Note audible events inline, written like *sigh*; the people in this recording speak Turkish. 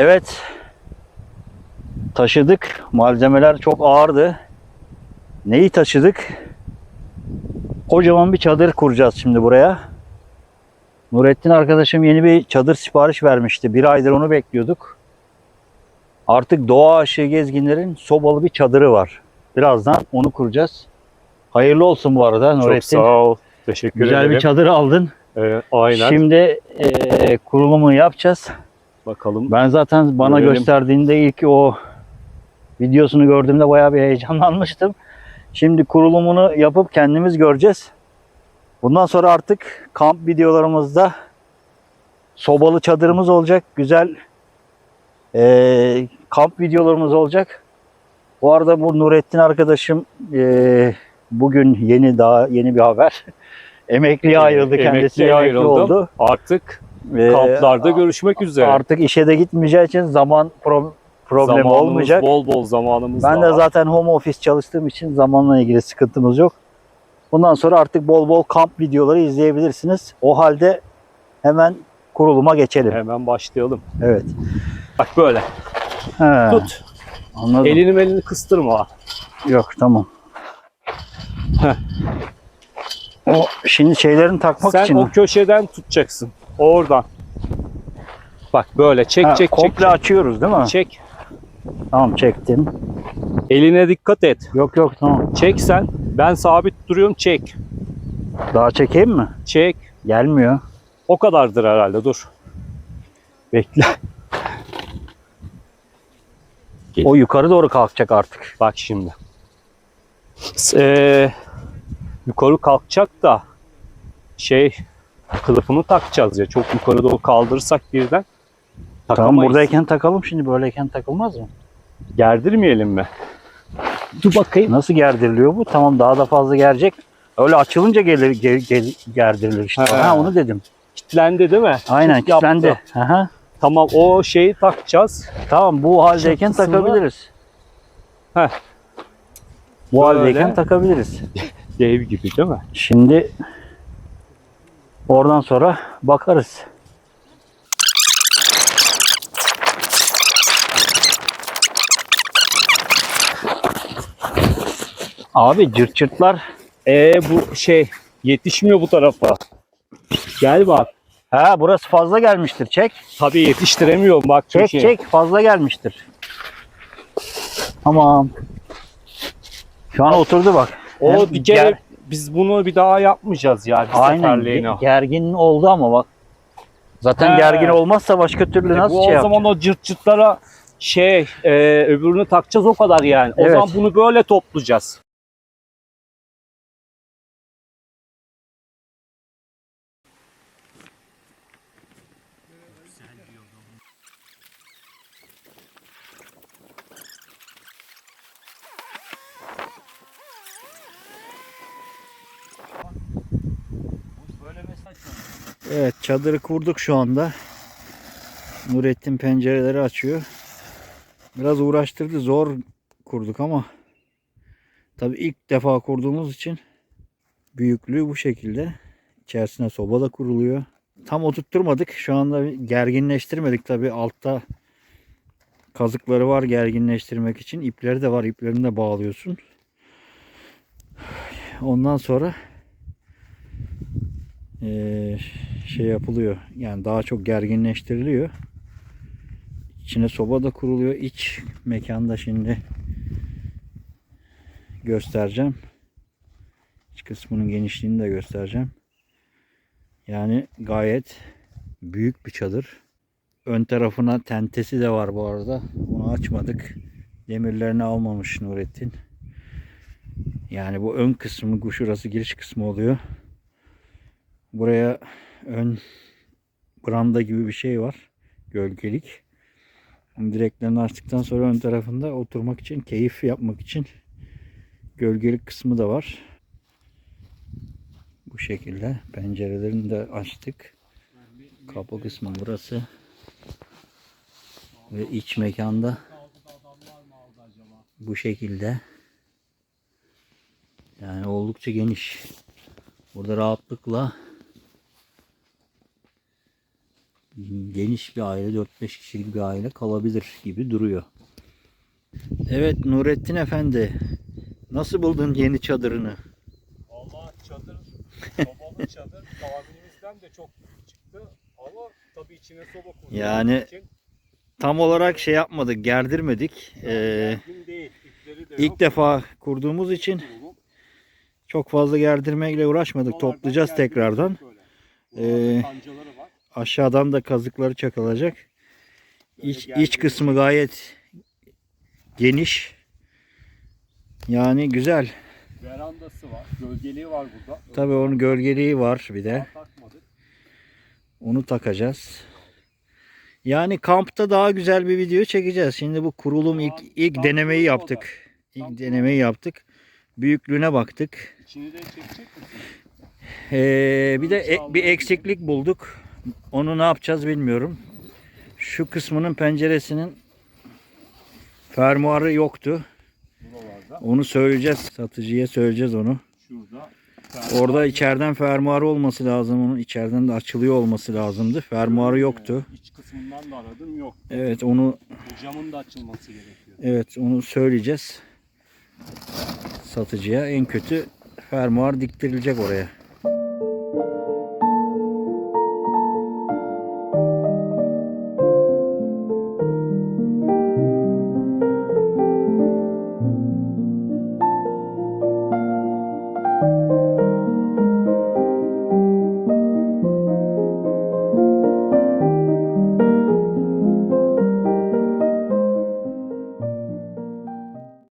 Evet. Taşıdık. Malzemeler çok ağırdı. Neyi taşıdık? Kocaman bir çadır kuracağız şimdi buraya. Nurettin arkadaşım yeni bir çadır sipariş vermişti. Bir aydır onu bekliyorduk. Artık doğa aşığı gezginlerin sobalı bir çadırı var. Birazdan onu kuracağız. Hayırlı olsun bu arada Çok Nurettin. sağ ol. Teşekkür Güzel ederim. bir çadır aldın. Evet, aynen. Şimdi eee kurulumunu yapacağız. Bakalım. Ben zaten bana Görelim. gösterdiğinde ilk o videosunu gördüğümde bayağı bir heyecanlanmıştım. Şimdi kurulumunu yapıp kendimiz göreceğiz. Bundan sonra artık kamp videolarımızda sobalı çadırımız olacak. Güzel eee, kamp videolarımız olacak. Bu arada bu Nurettin arkadaşım eee, bugün yeni daha yeni bir haber. *laughs* Emekliye ayrıldı kendisi. Emekliye emekli oldu. Artık Ee, kamplarda görüşmek üzere. Artık işe de gitmeyeceği için zaman pro- problemi Zamanımız olmayacak. Bol bol zamanımız Ben da de var. zaten home office çalıştığım için zamanla ilgili sıkıntımız yok. Bundan sonra artık bol bol kamp videoları izleyebilirsiniz. O halde hemen kuruluma geçelim. Hemen başlayalım. Evet. Bak böyle. He, Tut. Anladım. Elini melini kıstırma. Yok tamam. Heh. O şimdi şeylerini takmak Sen için. o köşeden tutacaksın. Oradan. Bak böyle çek Ha, çek çek. komple açıyoruz değil mi? Çek. Tamam çektim. Eline dikkat et. Yok yok tamam. Çek sen. Ben sabit duruyorum. Çek. Daha çekeyim mi? Çek. Gelmiyor. O kadardır herhalde. Dur. Bekle. O yukarı doğru kalkacak artık. Bak şimdi. Ee, yukarı kalkacak da şey kılıfını takacağız ya. Çok yukarı doğru kaldırırsak birden Tamam takamayız. buradayken takalım şimdi böyleyken takılmaz mı? Gerdirmeyelim mi? Dur bakayım. Nasıl gerdiriliyor bu? Tamam daha da fazla gerecek. Öyle açılınca gelir, gel, gel- gerdirilir işte. He. Ha, onu dedim. Kitlendi değil mi? Aynen Çıt yaptı. kilitlendi. Aha. Tamam o şeyi takacağız. Tamam bu haldeyken Çatısını- takabiliriz. Heh. Bu Böyle. haldeyken takabiliriz. Dev gibi değil mi? Şimdi oradan sonra bakarız. Abi cırt cırtlar. Ee bu şey yetişmiyor bu tarafa. Gel bak. Ha burası fazla gelmiştir. Çek. Tabii yetiştiremiyorum bak. Çek köşeye. çek fazla gelmiştir. Tamam. Şu an oturdu bak. O Hem bir kere biz bunu bir daha yapmayacağız ya. Bir Aynen seferliğine. ge- gergin oldu ama bak. Zaten He. gergin olmazsa başka türlü E nasıl bu şey o zaman o cırt cırtlara şey e, öbürünü takacağız o kadar yani. O Evet. zaman bunu böyle toplayacağız. Evet çadırı kurduk şu anda. Nurettin pencereleri açıyor. Biraz uğraştırdı zor kurduk ama tabi ilk defa kurduğumuz için büyüklüğü bu şekilde. İçerisine soba da kuruluyor. Tam oturtturmadık. Şu anda gerginleştirmedik tabi altta kazıkları var gerginleştirmek için. İpleri de var. İplerini de bağlıyorsun. Ondan sonra eee, şey yapılıyor. Yani daha çok gerginleştiriliyor. İçine soba da kuruluyor. İç mekanda şimdi göstereceğim. İç kısmının genişliğini de göstereceğim. Yani gayet büyük bir çadır. Ön tarafına tentesi de var bu arada. Onu açmadık. Demirlerini almamış Nurettin. Yani bu ön kısmı, şurası giriş kısmı oluyor. Buraya ön branda gibi bir şey var. Gölgelik. Direklerini açtıktan sonra ön tarafında oturmak için, keyif yapmak için gölgelik kısmı da var. Bu şekilde. Pencerelerini de açtık. Kapı kısmı burası. Ve iç mekanda bu şekilde. Yani oldukça geniş. Burada rahatlıkla geniş bir aile 4-5 kişilik bir aile kalabilir gibi duruyor. Evet Nurettin Efendi nasıl buldun yeni çadırını? Valla çadır, *laughs* sobalı çadır tahminimizden de çok büyük çıktı. Ama tabii içine soba kurduğumuz Yani için Tam olarak şey yapmadık, gerdirmedik. Ee, gergin değil. De ilk yok. defa kurduğumuz için çok fazla gerdirmekle uğraşmadık. Toplayacağız tekrardan. Ee. Aşağıdan da kazıkları çakılacak. İç, iç kısmı gayet geniş. Yani güzel. Verandası var. Gölgeliği var burada. Tabii onun gölgeliği var bir de. Onu takacağız. Yani kampta daha güzel bir video çekeceğiz. Şimdi bu kurulum ilk ilk denemeyi yaptık. İlk denemeyi yaptık. Büyüklüğüne baktık. İçini de çekecek misin? Ee, bir de e- bir eksiklik bulduk. Onu ne yapacağız bilmiyorum. Şu kısmının penceresinin fermuarı yoktu. Buralarda. Onu söyleyeceğiz. Satıcıya söyleyeceğiz onu. Şurada. Orada içeriden fermuarı olması lazım. Onun içeriden de açılıyor olması lazımdı. Fermuarı yoktu. İç kısmından da aradım yok. Evet onu Bu camın da açılması gerekiyor. evet onu söyleyeceğiz. Satıcıya en kötü fermuar diktirilecek oraya.